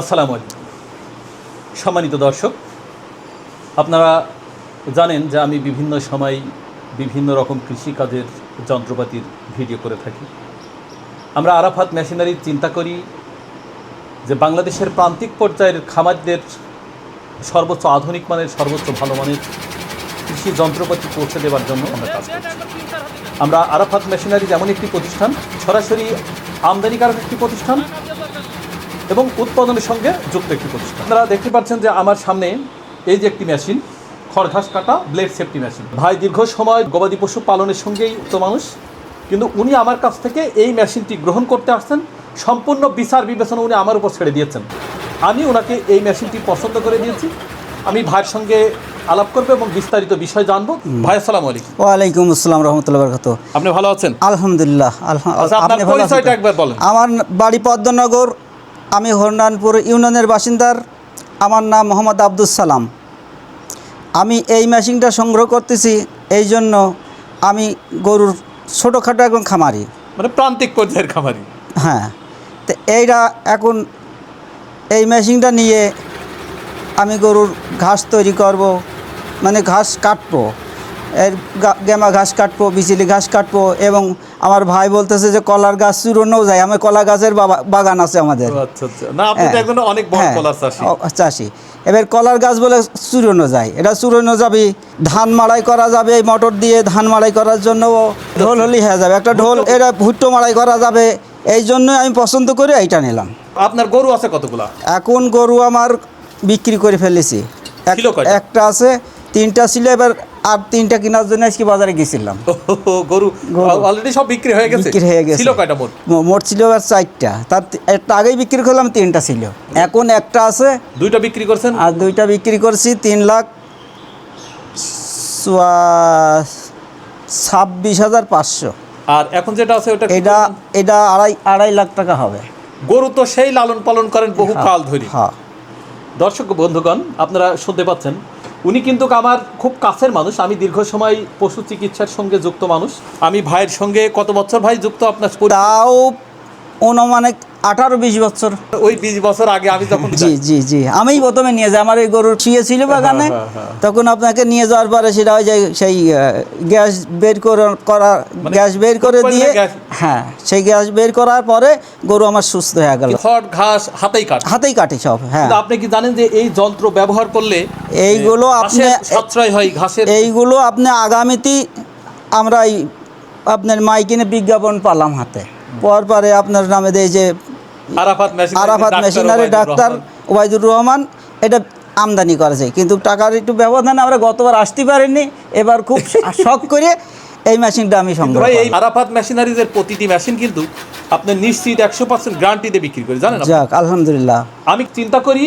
আসসালামু আলাইকুম। সম্মানিত দর্শক, আপনারা জানেন যে আমি বিভিন্ন সময় বিভিন্ন রকম কৃষিকাজের যন্ত্রপাতির ভিডিও করে থাকি। আমরা আরাফাত মেশিনারির চিন্তা করি যে বাংলাদেশের প্রান্তিক পর্যায়ের খামারদের সর্বোচ্চ আধুনিক মানের, সর্বোচ্চ ভালো মানের কৃষি যন্ত্রপাতি পৌঁছে দেওয়ার জন্য আমরা কাজ করছি। আমরা আরাফাত মেশিনারি যেমন একটি প্রতিষ্ঠান, সরাসরি আমদানিকারক একটি প্রতিষ্ঠান এবং উৎপাদনের সঙ্গে যুক্ত একটি প্রতিষ্ঠান। আপনারা দেখতে পাচ্ছেন যে আমার সামনে এই যে একটি মেশিন খড়ঘাস কাটা ব্লেড সেফটি মেশিন ভাই দীর্ঘ সময় গবাদি পশু পালনের সঙ্গেই উক্ত মানুষ কিন্তু উনি আমার কাছ থেকে এই মেশিনটি গ্রহণ করতে আসছেন। সম্পূর্ণ বিচার বিবেচনা উনি আমার উপর ছেড়ে দিয়েছেন। আমি ওনাকে এই মেশিনটি পছন্দ করে দিয়েছি। আমি ভাইয়ের সঙ্গে আলাপ করব এবং বিস্তারিত বিষয় জানব। ভাই আসসালামু আলাইকুম। ওয়ালাইকুম আসসালাম রহমতুল্লাহ বরকাত। আপনি ভালো আছেন? আলহামদুলিল্লাহ আলহা- আচ্ছা, আপনার আপনি পরিচয়টা একবার বলেন। আমার বাড়ি পদ্মনগর আমি হরনানপুর ইউনিয়নের বাসিন্দার আমার নাম মোহাম্মদ আব্দুল সালাম। আমি এই মেশিনটা সংগ্রহ করতেছি এই জন্য আমি গরুর ছোটোখাটো একজন খামারি। মানে প্রান্তিক পর্যায়ের খামারি। হ্যাঁ তো এইটা এখন এই মেশিনটা নিয়ে আমি গরুর ঘাস তৈরি করব মানে ঘাস কাটবো। গেমা ঘাস কাটবো বিচলি ঘাস কাটবো এবং আমার ভাই বলতেছে যে কলার গাছ চুরোনো যায়। আমি কলা গাছের বাগান আছে আমাদের। আচ্ছা আচ্ছা। না আপনি তো হ্যাঁ। হ্যাঁ, চাষি। এবার কলার গাছ বলে চুরোনো যায়। এটা চুরোনো যাবে ধান মাড়াই করা যাবে এই মোটর দিয়ে ধান মাড়াই করার জন্য ঢোল হলেই হয়ে যাবে। একটা ঢোল এটা ভুট্টো মাড়াই করা যাবে। এই জন্য আমি পছন্দ করে এইটা নিলাম। আপনার গরু আছে কতগুলা? এখন গরু আমার বিক্রি করে ফেলেছি? একটা আছে তিনটা ছিল এবার আর তিনটা কেনার জন্য আজকে বাজারে গেছিলাম। গরু। অলরেডি সব বিক্রি হয়ে গেছে? বিক্রি হয়ে গেছে। ছিল কয়টা মোট? মোট ছিল আর চারটা। তার একটা আগেই বিক্রি করলাম তিনটা ছিল। এখন একটা আছে। দুইটা বিক্রি করছেন? আর দুইটা বিক্রি করছি তিন লাখ ছাব্বিশ হাজার পাঁচশো। আর এখন যেটা আছে ওটা এটা এটা আড়াই আড়াই লাখ টাকা হবে। গরু তো সেই লালন পালন করেন বহু কাল ধরে। হ্যাঁ। দর্শক বন্ধুগণ আপনারা শুনতে পাচ্ছেন উনি কিন্তু আমার খুব কাছের মানুষ আমি দীর্ঘ সময় পশু চিকিৎসার সঙ্গে যুক্ত মানুষ। আমি ভাইয়ের সঙ্গে কত বছর ভাই যুক্ত আপনার তাও অনুমানিক আঠারো বিশ বছর। ওই বিশ বছর আগে আমি যখন জি জি জি। আমিই প্রথমে নিয়ে যাই। আমার এই গরুর ছিল বাগানে। হ্যাঁ, হ্যাঁ। তখন আপনাকে নিয়ে যাওয়ার পরে সেটা ওই যে সেই গ্যাস বের করে- মানে গ্যাস বের করে দিয়ে হ্যাঁ সেই গ্যাস বের করার পরে গরু আমার সুস্থ হয়ে গেল। খড় ঘাস হাতেই কাট। হাতেই কাটে সব হ্যাঁ। আপনি কি জানেন যে এই যন্ত্র ব্যবহার করলে এইগুলো আপনি সাশ্রয় হয় ঘাসের এইগুলো আপনি আগামীতে আমরা আপনার মাইকিনে বিজ্ঞাপন পালাম হাতে। পর পরে আপনার নামে দেয় যে আরাফাত মেশিনারি ডাক্তার ওবায়দুর রহমান। এটা আমদানি করেছে কিন্তু টাকার একটু ব্যবধানে আমরা গতবার আসতে পারিনি এবার খুব শখ করে এই মেশিনটা আমি সংগ্রহ এই করি। আরাফাত মেশিনারিজের প্রতিটি মেশিন কিন্তু আপনি নিশ্চিত একশো পার্সেন্ট গ্যারান্টিতে বিক্রি করে জানেন? যাক আলহামদুলিল্লাহ আমি চিন্তা করি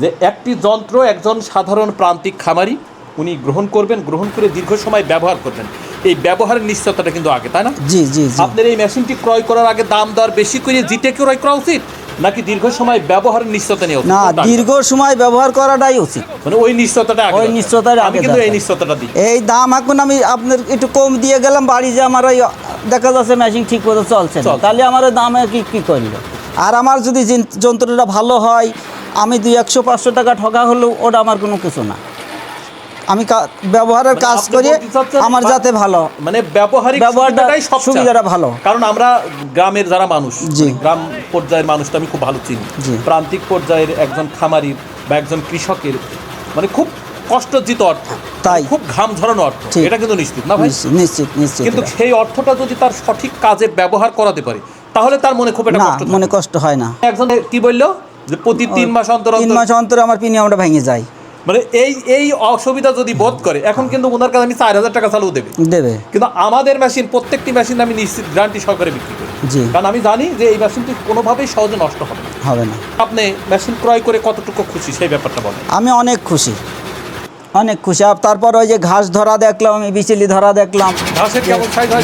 যে একটি যন্ত্র একজন সাধারণ প্রান্তিক খামারি উনি গ্রহণ করবেন গ্রহণ করে দীর্ঘ সময় ব্যবহার করবেন এই ব্যবহারের নিশ্চয়তাটা কিন্তু আগে তাই না? জি জি আপনার এই মেশিনটি ক্রয় করার আগে দাম দর বেশি করে জিটে ক্রয় করা উচিত নাকি দীর্ঘ সময় ব্যবহারের নিশ্চয়তা নেওয়া উচিত? না দীর্ঘ সময় ব্যবহার করাটাই উচিত। মানে ওই নিশ্চয়তাটা ওই। নিশ্চয়তাটা আমি কিন্তু এই নিশ্চয়তাটা দিই। এই দাম এখন আমি আপনার একটু কম দিয়ে গেলাম বাড়ি যে আমার ওই দেখা যাচ্ছে মেশিন ঠিক মতো চলছে না। তাহলে আমার দামে কি কি করল আর আমার যদি যন্ত্রটা ভালো হয় আমি দুই একশো পাঁচশো টাকা ঠকা হলেও ওটা আমার কোনো কিছু না। আমি ব্যবহারের মানে কাজ করে আমার যাতে ভালো। মানে ব্যবহারিক ব্যবহারটা সুবিধাটাই সবচেয়ে সুবিধাটা ভালো। কারণ আমরা গ্রামের যারা মানুষ। মানে গ্রাম পর্যায়ের মানুষটা আমি খুব ভালো চিনি। প্রান্তিক পর্যায়ের একজন খামারির বা একজন কৃষকের মানে খুব কষ্টজিত অর্থ তাই। খুব ঘাম ঝরানো অর্থ। এটা কিন্তু নিশ্চিত না ভাই? নিশ্চিত নিশ্চিত কিন্তু সেই অর্থটা যদি তার সঠিক কাজে ব্যবহার করাতে পারে তাহলে তার মনে খুব একটা কষ্ট মনে কষ্ট হয় না। একজন কি বলল? যে প্রতি তিন মাস অন্তর তিন মাস অন্তরে আমার প্রিমিয়ামটা ভেঙে যায়। মানে এই এই অসুবিধা যদি বোধ করে এখন কিন্তু ওনার কাছে আমি চার হাজার টাকা চালু দেবে। দেবে। কিন্তু আমাদের মেশিন প্রত্যেকটি মেশিন আমি নিশ্চিত গ্যারান্টি সহকারে বিক্রি করি। জি। কারণ আমি জানি যে এই মেশিনটি কোনোভাবেই সহজে নষ্ট হবে না। হবে না। আপনি মেশিন ক্রয় করে কতটুকু খুশি সেই ব্যাপারটা বলেন। আমি অনেক খুশি। অনেক খুশি। আর তারপর ওই যে ঘাস ধরা দেখলাম আমি বিচলি ধরা দেখলাম।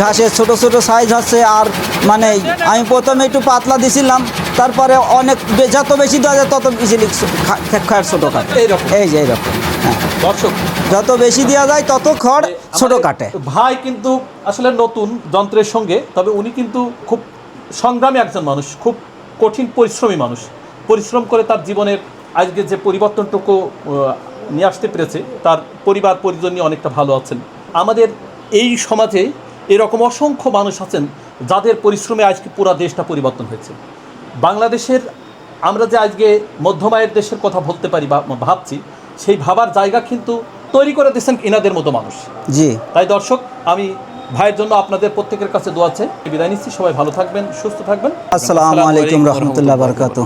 ঘাসের ছোট ছোট সাইজ আছে আর মানে আমি প্রথমে একটু পাতলা দিছিলাম তারপরে অনেক যত বেশি দেওয়া যায় তত বিচলি খায় ছোটো কাটে। এইরকম। এই যে এইরকম হ্যাঁ। দর্শক যত বেশি দেওয়া যায় তত খড় ছোট কাটে। ভাই কিন্তু আসলে নতুন যন্ত্রের সঙ্গে তবে উনি কিন্তু খুব সংগ্রামী একজন মানুষ খুব কঠিন পরিশ্রমী মানুষ। পরিশ্রম করে তার জীবনের আজকে যে পরিবর্তনটুকু নিয়ে আসতে পেরেছে তার পরিবার পরিজন নিয়ে অনেকটা ভালো আছেন। আমাদের এই সমাজে এরকম অসংখ্য মানুষ আছেন যাদের পরিশ্রমে আজকে পুরা দেশটা পরিবর্তন হয়েছে। বাংলাদেশের আমরা যে আজকে মধ্যমায়ের দেশের কথা বলতে পারি বা ভাবছি সেই ভাবার জায়গা কিন্তু তৈরি করে দিয়েছেন এনাদের মতো মানুষ। জি। তাই দর্শক আমি ভাইয়ের জন্য আপনাদের প্রত্যেকের কাছে দোয়া আছে বিদায় নিচ্ছি সবাই ভালো থাকবেন সুস্থ থাকবেন। আসসালামু আলাইকুম রহমতুল্লাহ বারকাতু